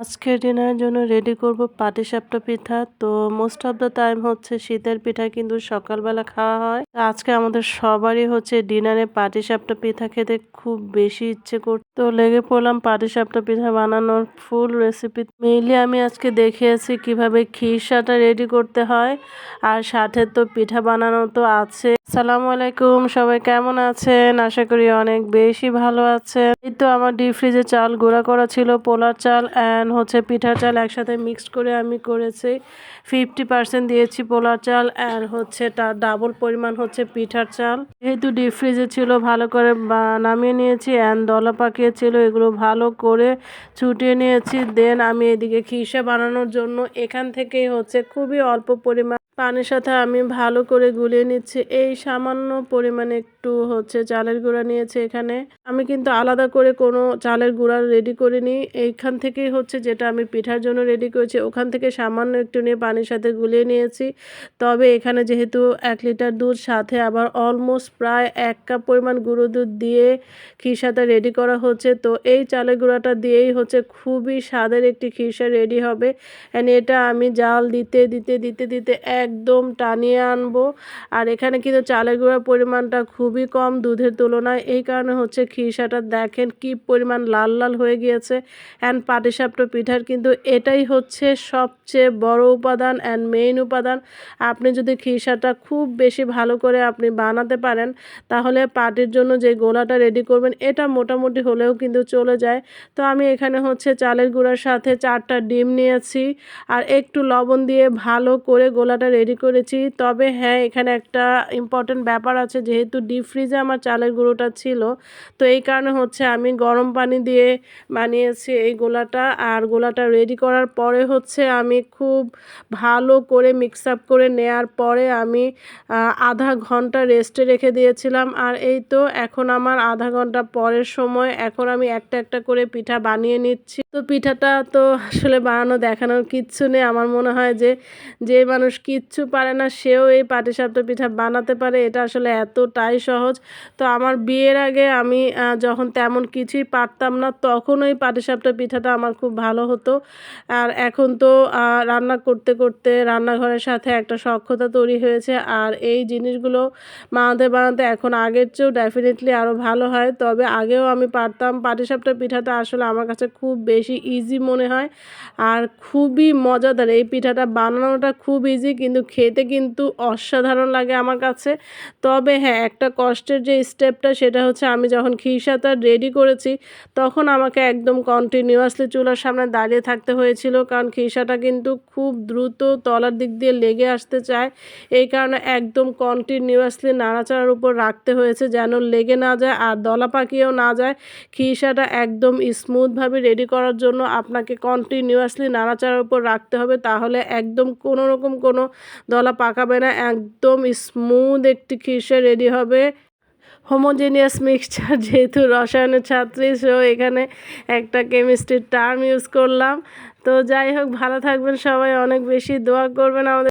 আজকের ডিনারের জন্য রেডি করব পাটিসাপটা পিঠা। তো মোস্ট অফ দ্য টাইম হচ্ছে শীতের পিঠা কিন্তু সকালবেলা খাওয়া হয়। আজকে আমাদের সবারই হচ্ছে ডিনারে পাটিসাপটা পিঠা খেতে খুব বেশি ইচ্ছে করতো লেগে পড়লাম পাটিসাপটা পিঠা বানানোর ফুল রেসিপি মেইনলি আমি আজকে দেখিয়েছি কীভাবে খিরসাটা রেডি করতে হয়। আর সাথে তো পিঠা বানানো তো আছে। সালামু আলাইকুম, সবাই কেমন আছেন? আশা করি অনেক বেশি ভালো আছেন। এই তো আমার ডিপ ফ্রিজে চাল গুঁড়া করা ছিল, পোলার চাল অ্যান্ড হচ্ছে পিঠা চাল একসাথে মিক্সড করে আমি করেছি। ফিফটি পার্সেন্ট দিয়েছি পোলার চাল আর হচ্ছে তার ডাবল পরিমাণ হচ্ছে পিঠার চাল। যেহেতু ডিপ ফ্রিজে ছিল, ভালো করে নামিয়ে নিয়েছি অ্যান্ড দলা পাকিয়েছিল এগুলো ভালো করে ছুটিয়ে নিয়েছি। দেন আমি এদিকে খিসা বানানোর জন্য এখান থেকেই হচ্ছে খুবই অল্প পরিমাণ পানির সাথে আমি ভালো করে গুলিয়ে নিচ্ছি। এই সামান্য পরিমাণে একটু হচ্ছে চালের গুঁড়া নিয়েছে এখানে। আমি কিন্তু আলাদা করে কোনো চালের গুঁড়া রেডি করিনি। এইখান থেকেই হচ্ছে যেটা আমি পিঠার জন্য রেডি করেছি, ওখান থেকে সামান্য একটু নিয়ে পানির সাথে গুলিয়ে নিয়েছি। তবে এখানে যেহেতু এক লিটার দুধ, সাথে আবার অলমোস্ট প্রায় এক কাপ পরিমাণ গুঁড়ো দুধ দিয়ে খিরসাটা রেডি করা হচ্ছে। তো এই চালের গুঁড়াটা দিয়েই হচ্ছে খুবই স্বাদের একটি খিরসা রেডি হবে। অ্যান্ড এটা আমি জাল দিতে দিতে দিতে দিতে একদম টানিয়ে আনব। আর এখানে কিন্তু চালের গুঁড়ার পরিমাণটা খুবই কম দুধের তুলনায়। এই কারণে হচ্ছে খিরসাটা দেখেন কি পরিমাণ লাল লাল হয়ে গিয়েছে। অ্যান্ড পাটিসাপটা পিঠার কিন্তু এটাই হচ্ছে সবচেয়ে বড় উপাদান অ্যান্ড মেইন উপাদান। আপনি যদি খিরসাটা খুব বেশি ভালো করে আপনি বানাতে পারেন, তাহলে পাটির জন্য যে গোলাটা রেডি করবেন, এটা মোটামুটি হলেও কিন্তু চলে যায়। তো আমি এখানে হচ্ছে চালের গুঁড়ার সাথে চারটা ডিম নিয়েছি। আর একটু লবণ দিয়ে ভালো করে গোলাটা রেডি করেছি। তবে হ্যাঁ এখানে একটা ইম্পর্টেন্ট ব্যাপার আছে, যেহেতু ডিপ ফ্রিজে আমার চালের গুঁড়োটা ছিল, তো এই কারণে হচ্ছে আমি গরম পানি দিয়ে বানিয়েছি এই গোলাটা। আর গোলাটা রেডি করার পরে হচ্ছে আমি খুব ভালো করে মিক্স আপ করে নেয়ার পরে আমি আধা ঘণ্টা রেস্টে রেখে দিয়েছিলাম। আর এই তো এখন আমার আধা ঘণ্টা পরের সময় এখন আমি একটা একটা করে পিঠা বানিয়ে নিচ্ছি। তো পিঠাটা তো আসলে বানানো দেখানোর কিচ্ছু নেই। আমার মনে হয় যে যে মানুষ কিচ্ছু পারে না, সেও এই পাটিসাপটা পিঠা বানাতে পারে, এটা আসলে এতটাই সহজ। তো আমার বিয়ের আগে আমি যখন তেমন কিছুই পারতাম না, তখন ওই পাটিসাপটা পিঠাটা আমার খুব ভালো হতো। আর এখন তো রান্না করতে করতে রান্নাঘরের সাথে একটা সক্ষতা তৈরি হয়েছে। আর এই জিনিসগুলো বানাতে বানাতে এখন আগের চেয়েও ডেফিনেটলি আরও ভালো হয়। তবে আগেও আমি পারতাম, পাটিসাপটা পিঠাটা আসলে আমার কাছে খুব বেশি ইজি মনে হয়। আর খুবই মজাদার, এই পিঠাটা বানানোটা খুব ইজি কিন্তু খেতে কিন্তু অসাধারণ লাগে আমার কাছে। তবে হ্যাঁ একটা কষ্টের যে স্টেপটা সেটা হচ্ছে আমি যখন খিরসাটা রেডি করেছি, তখন আমাকে একদম কন্টিনিউয়াসলি চুলার সামনে দাঁড়িয়ে থাকতে হয়েছিল। কারণ খিরসাটা কিন্তু খুব দ্রুত তলার দিক দিয়ে লেগে আসতে চায়। এই কারণে একদম কন্টিনিউয়াসলি নাড়াচাড়ার উপর রাখতে হয়েছে যেন লেগে না যায় আর দলা পাকিয়েও না যায়। খিরসাটা একদম স্মুথভাবে রেডি করার জন্য আপনাকে কন্টিনিউয়াসলি নাড়াচাড়ার উপর রাখতে হবে। তাহলে একদম কোনো রকম কোনো দলা পাকাবে না, একদম স্মুথ একটি খিসে রেডি হবে। হোমোজেনিয়াস মিক্সচার যেহেতু রসায়নের ছাত্রী সো এখানে একটা কেমিস্ট্রির টার্ম ইউজ করলাম। তো যাই হোক, ভালো থাকবেন সবাই, অনেক বেশি দোয়া করবেন আমাদের